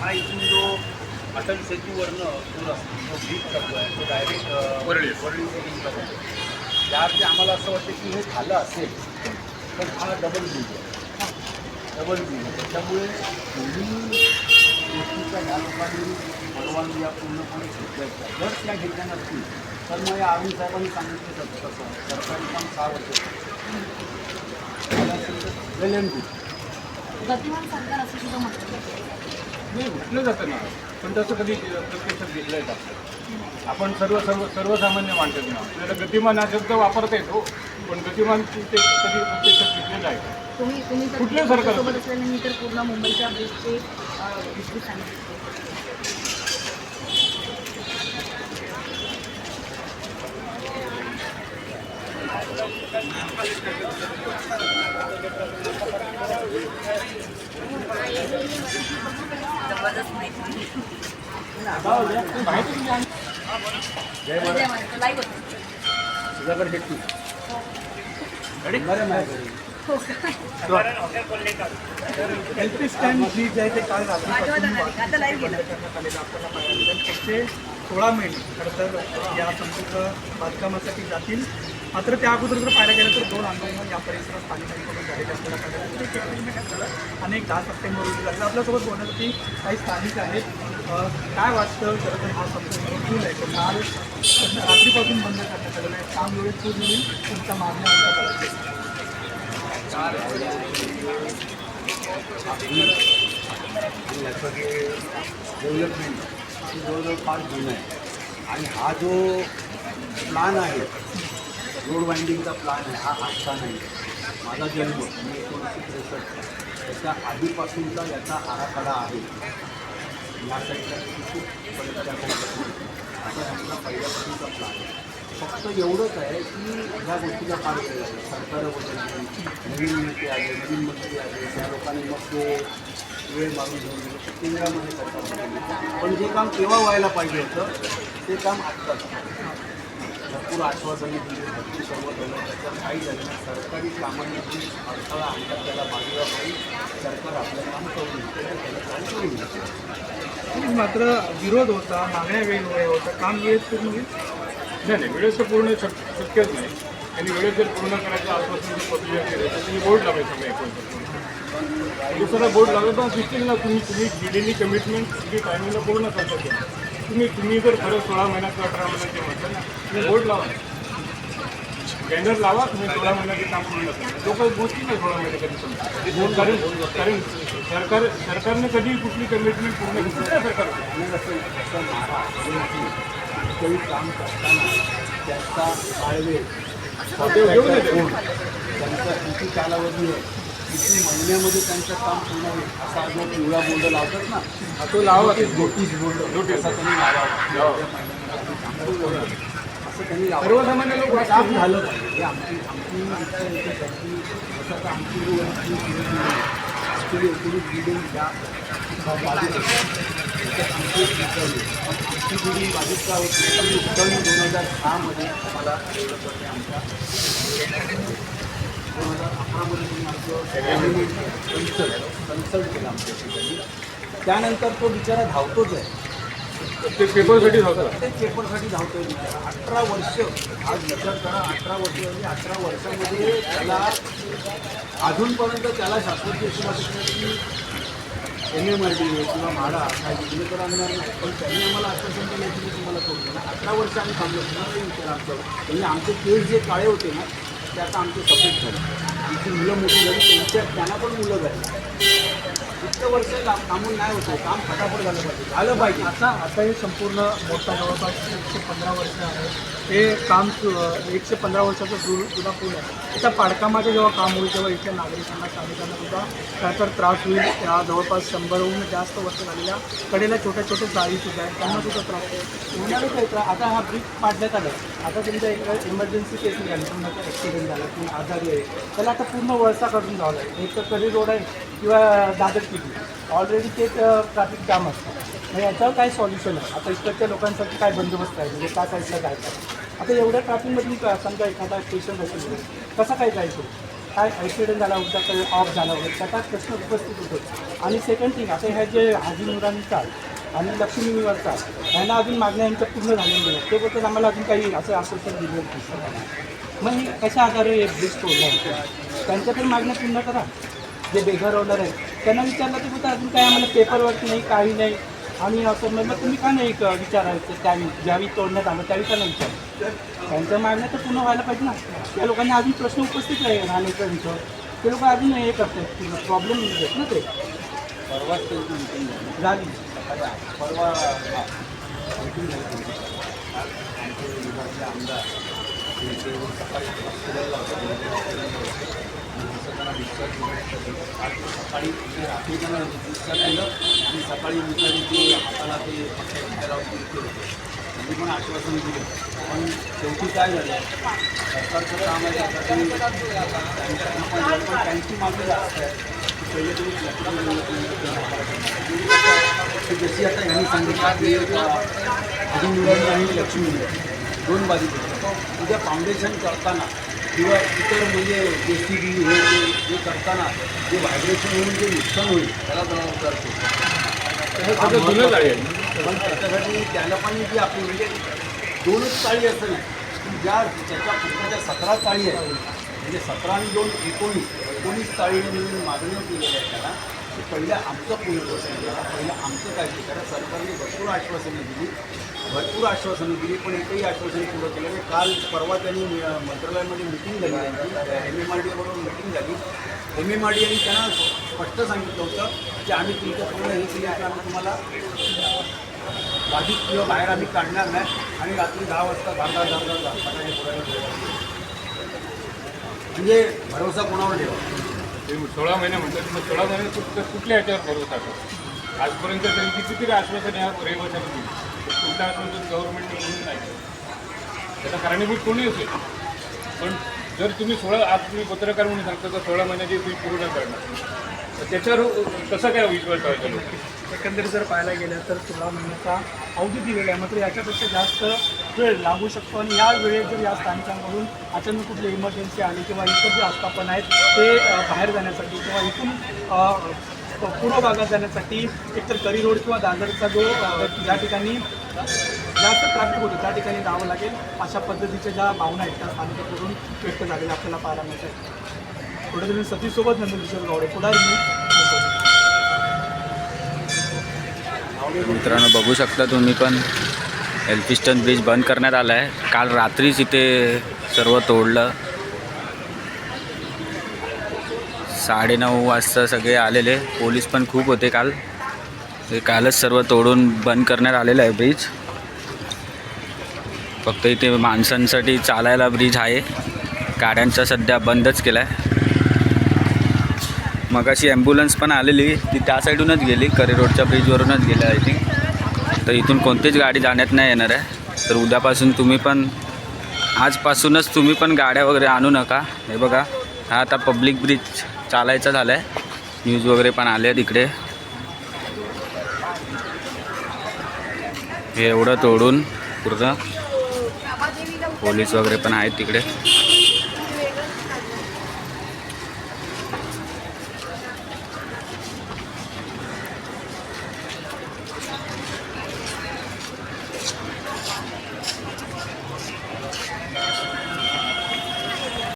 हा इथून जो अटल सेतूवरनं पूर असतो जो ब्रिज करतो आहे तो डायरेक्ट वरळी. वरळी ब्रिजला जातो त्यावरती आम्हाला असं वाटतं की हे झालं असेल तर हा डबल ब्रिज आहे डबल ब्रिज आहे त्याच्यामुळे दोन्ही गोष्टीचा या लोकांनी परवानगी या पूर्णपणे घेतल्या. जर त्या घेतल्या नसतील तर मग या अरुण साहेबांनी सांगितलं तसं तसं सरकारी काम सहा वर्ष वेल अँड गुड गतिमान सरकार असं सुद्धा म्हटलं जातं. नाही म्हटलं जातं ना पण तसं कधी प्रत्यक्षात घेतलंय का आपण सर्व सर्व सर्वसामान्य माणसं ना आपल्याला गतिमान हा शब्द वापरता येतो पण गतिमान ते कधी प्रत्यक्षात घेतलेलं आहे का? कुठल्या सरकार? मी तर पूर्ण मुंबईच्या सांगितली हो जय स्टँड जी जे आहे ते काल रात्रीपासून आपल्याला सोळा महिने खरं तर या संपूर्ण बांधकामासाठी जातील मात्र त्या अगोदर जर पाहायला गेलं तर दोन आंदोलन या परिसरात स्थानिकांकडून झालेले असताना अनेक दहा सप्टेंबर रोजी लागले आपल्यासोबत बोलण्यासाठी काही स्थानिक आहेत. काय वाटतं? खरं तर हा सप्टेंबर पूल आहे. तो काल रात्रीपासून बंद करण्यात आलेलं आहे. काम वेळेत पूर्ण होईल तुमच्या मागण्या आमच्या डेव्हलपमेंट जवळजवळ पाच जून आहे. आणि हा जो प्लान आहे रोड वाइंडिंगचा प्लान आहे. हा आजचा नाही. माझा जन्म मी एकोणीसशे त्रेसष्ट. त्याच्या आधीपासूनचा याचा आराखडा आहे. या साईडला असा पहिल्यापासूनचा प्लान आहे. फक्त एवढंच आहे की ह्या गोष्टीला फार वेळ आहे. सरकार बदलली नवीन नेते आले नवीन मंत्री आले. त्या लोकांनी मग ते वेळ मारून घेऊन गेले. केंद्रामध्ये सरकार बदलली पण जे काम तेव्हा व्हायला पाहिजे होतं ते काम आत्ताच. भरपूर आश्वासने दिली भरपूर सर्व झालं त्याच्यात काही झालं नाही. सरकारी कामांमध्ये अडथळा आणतात त्याला बाजूला पाहिजे सरकार आपलं काम करून घेते त्याला काम करून घेते मात्र विरोध होता मागण्या वेगवेगळ्या होत्या काम वेळेत पूर्ण होईल? नाही नाही वेळेत तर पूर्ण शक शक्यच नाही. आणि वेळेत जर पूर्ण करायचं आश्वासन जर प्रक्रिया केलं तर तुम्ही बोर्ड लावायचं नाही एकोणपण दुसरा बोर्ड लावलं तर दिसतील ना तुम्ही तुम्ही दिलेली कमिटमेंट तुम्ही टायमिंगला पूर्ण करता का? तुम्ही तुम्ही जर खरं सोळा महिन्यात किंवा अठरा महिन्याचे म्हटलं ना तुम्ही बोर्ड लावा. टेंडर लावा तुम्ही सोळा महिन्याचे काम करा जो काही गोष्टी नाही सोळा महिने कधी समजा कारण कारण सरकार सरकारने कधी कुठली कमिटमेंट पूर्ण केली नाही सरकार काम करताना त्याचा काळवेळ त्यांचा किती कालावधी आहे. किती महिन्यामध्ये त्यांचं काम पूर्ण होईल असा जो पिवळा बोर्ड लावतात ना हा तो लावा ते नोटीस बोर्ड Notice. असा त्यांनी होईल. असं त्यांनी लावावं. सर्वसामान्य लोक हे काम झालं पाहिजे हे आमची आमची इच्छा येते की जसं आता आमची जी वरची ॲक्च्युली एकोणीस बिल्डिंग या बाजूला त्याच्यात आमची एक इच्छा होती. आमची बिल्डिंग बाजूच का होती ती सन दोन हजार सहामध्ये आम्हाला आमच्या दोन हजार अकरामध्ये तुम्ही आमचं कन्सल्ट कन्सल्ट केलं आमच्या ठिकाणी त्यानंतर तो बिचारा धावतोच आहे. ते पेपरसाठी होतं प्रत्येक पेपरसाठी धावतोय बिचारा. अठरा वर्ष. आज विचार करा अठरा वर्ष म्हणजे अठरा वर्षामध्ये त्याला अजूनपर्यंत त्याला नाही. की एम एम आर डी किंवा म्हाडा काय दिले तर आणणार नाही. पण त्यांनी आम्हाला आश्वासन की मी तुम्हाला ना अठरा वर्ष आम्ही थांबलो ना विचार आमचं म्हणजे आमचे केस जे काळे होते ना त्याचा आमचं सपोर्ट झालं. झाले आमची मुलं मोठी झाली त्यांच्या त्यांना पण मुलं झाली. इतकं वर्ष थांबून नाही होतं काम फटाफट झालं पाहिजे. झालं पाहिजे. आता आता हे संपूर्ण मोठा जवळपास एकशे पंधरा वर्ष आहे. हे काम एकशे पंधरा वर्षाचं जुनं जुना पूल आहे. त्याच्या पाडकामाचं जेव्हा काम होईल तेव्हा इथल्या नागरिकांना स्थानिकांना सुद्धा काय तर त्रास होईल. त्या जवळपास शंभरहून जास्त वर्ष झालेल्या कडेला छोट्या छोट्या जाळी सुद्धा आहेत. त्यांना सुद्धा त्रास होईल. होणारच आहे त्रास. आता हा ब्रिज पाडण्यात आला. आता तुमच्या एक इमर्जन्सी केस निघाली. कोणाचा ॲक्सिडेंट झाला. कोण आजारी आहे. त्याला आता पूर्ण वळसा काढून जावं लागेल. एक तर करी रोड आहे. किंवा दादर किती ऑलरेडी ते ट्रॅफिक जाम असतं. मग याच्यावर काय सॉल्युशन आहे? आता इकडच्या लोकांसाठी काय बंदोबस्त आहे? म्हणजे काय साईडला जायचं? आता एवढ्या ट्रॅफिकमधून समजा एखादा स्टेशन असेल कसा काय जायचं? काय ॲक्सिडेंट झाला होता काय ऑफ झाला होता त्याचा प्रश्न उपस्थित होतो. आणि सेकंड थिंग आता ह्या जे हाजी मुलांचा आणि लक्ष्मी निवारचा ह्यांना अजून मागण्या यांच्या पूर्ण झालेल्या नाही ते आम्हाला अजून काही असं आश्वासन दिलं नाही. मग हे कशा आधारे हे ब्रिज तोडलं त्यांच्या तरी मागण्या पूर्ण करा. जे बेघर होणार आहेत त्यांना विचारलं ते बोलतात अजून काय आम्हाला पेपरवर्क नाही काही नाही. आणि असं म्हणलं तुम्ही का नाही विचारायचं? त्यावेळी ज्यावेळी तोडण्यात आलं त्यावेळी का नाही विचार त्यांचं मागणं तर पूर्ण व्हायला पाहिजे ना. त्या लोकांनी अजून प्रश्न उपस्थित आहे राहण्याचं ते लोक अजून हे करतात प्रॉब्लेम देत ना ते. परवाच झाली. परवा आमदार जसं त्यांना डिस्चार्ज दिलं सकाळी ते रात्री त्यांना डिस्चार्ज केलं आणि सकाळी विचारली की हाताला ते त्यांनी पण आश्वासन दिलं पण शेवटी काय झालं सरकारचं काम आहे आता त्यांच्या पण पण त्यांची मागणी जास्त आहे पहिले तुम्ही लक्ष्मी जशी आता यांनी सांगितलं की आधी मुलांनी आणि लक्ष्मी दोन बाजू उद्या फाउंडेशन करताना किंवा इतर म्हणजे जे सी बी हे जे करताना जे व्हायब्रेशन होऊन जे नुकसान होईल त्याला जबाबदार पण त्याच्यासाठी त्याला पण जी आपली म्हणजे दोनच चाळी असं की ज्या त्याच्या पुस्तकाच्या सतरा चाळी आहेत म्हणजे सतरा आणि दोन एकोणीस एकोणीस चाळीने मिळून मागणी केलेल्या आहे त्याला. पहिलं आमचं पुनर्वसन करा पहिलं आमचं काय करा सरकारने भरपूर आश्वासनं दिली भरपूर आश्वासनं दिली पण एकही आश्वासन पुरं केलं नाही काल परवा त्यांनी मंत्रालयामध्ये मिटिंग झाली त्यांची एम एम आर डी बरोबर मिटिंग झाली एम एम आर डी यांनी त्यांना स्पष्ट सांगितलं होतं की आम्ही तुमचं पूर्ण हे केलं की आम्ही तुम्हाला बाधित किंवा बाहेर आम्ही काढणार नाही आणि रात्री दहा वाजता धारदार धारदार म्हणजे भरोसा कोणावर ठेवा सोळा महिने म्हणतात मग सोळा महिने कुठ- कुठल्या ह्याच्यावर भरवत करा आजपर्यंत त्यांची किती आश्वासन या रहिवाशांनी दिली कुठलं आश्वासन गव्हर्नमेंटने नाही. त्याला कारणीभूत कोणी असेल. पण जर तुम्ही सोळा आज तुम्ही पत्रकार म्हणून सांगता तर सोळा महिन्याची फी पूर्ण करणार. त्याच्यावर कसं काय विश्वास ठेवायचा एकंदरीत जर पाहायला गेलं तर सोळा महिन्याचा अवधी दिलेला आहे. मात्र याच्यापेक्षा जास्त वेळ लागू शकतो आणि या वेळेत जर या स्थानकांमधून अचानक कुठली इमर्जन्सी आली किंवा इतर जे आस्थापन आहेत ते बाहेर जाण्यासाठी किंवा इथून पूर्व भागात जाण्यासाठी एकतर करी रोड किंवा दादरचा जो ज्या ठिकाणी जास्त ट्रॅफिक होतं त्या ठिकाणी जावं लागेल अशा पद्धतीच्या ज्या भावना आहेत त्या स्थानिकांकडून व्यक्त झालेल्या आपल्याला पाहायला मिळतात. कुठेतरी सतीशसोबत नंतर गावडे. पुढारी मी मित्रांनो बघू शकता तुम्ही पण. एल्फिस्टन ब्रिज बंद करण्यात आला आहे काल रात्रीच इथे सर्व तोडलं. साडेनऊ वाजता सगळे आलेले. पोलीस पण खूप होते काल. ते कालच सर्व तोडून बंद करण्यात आलेलं आहे ब्रिज. फक्त इथे माणसांसाठी चालायला ब्रिज आहे. गाड्यांचा सध्या बंदच केला आहे मग अशी ॲम्ब्युलन्स पण आलेली. ती त्या साईडूनच गेली. करी रोडच्या ब्रिजवरूनच गेली आय थिंक तर इथून कोणतीच गाडी जाण्यात नाही येणार आहे. तर उद्यापासून तुम्ही पण आजपासूनच तुम्ही पण गाड्या वगैरे आणू नका. हे बघा हा आता पब्लिक ब्रिज चालायचा झाला आहे न्यूज वगैरे पण आले तिकडे हे एवढं तोडून पूर्ण पोलीस वगैरे पण आहेत तिकडे.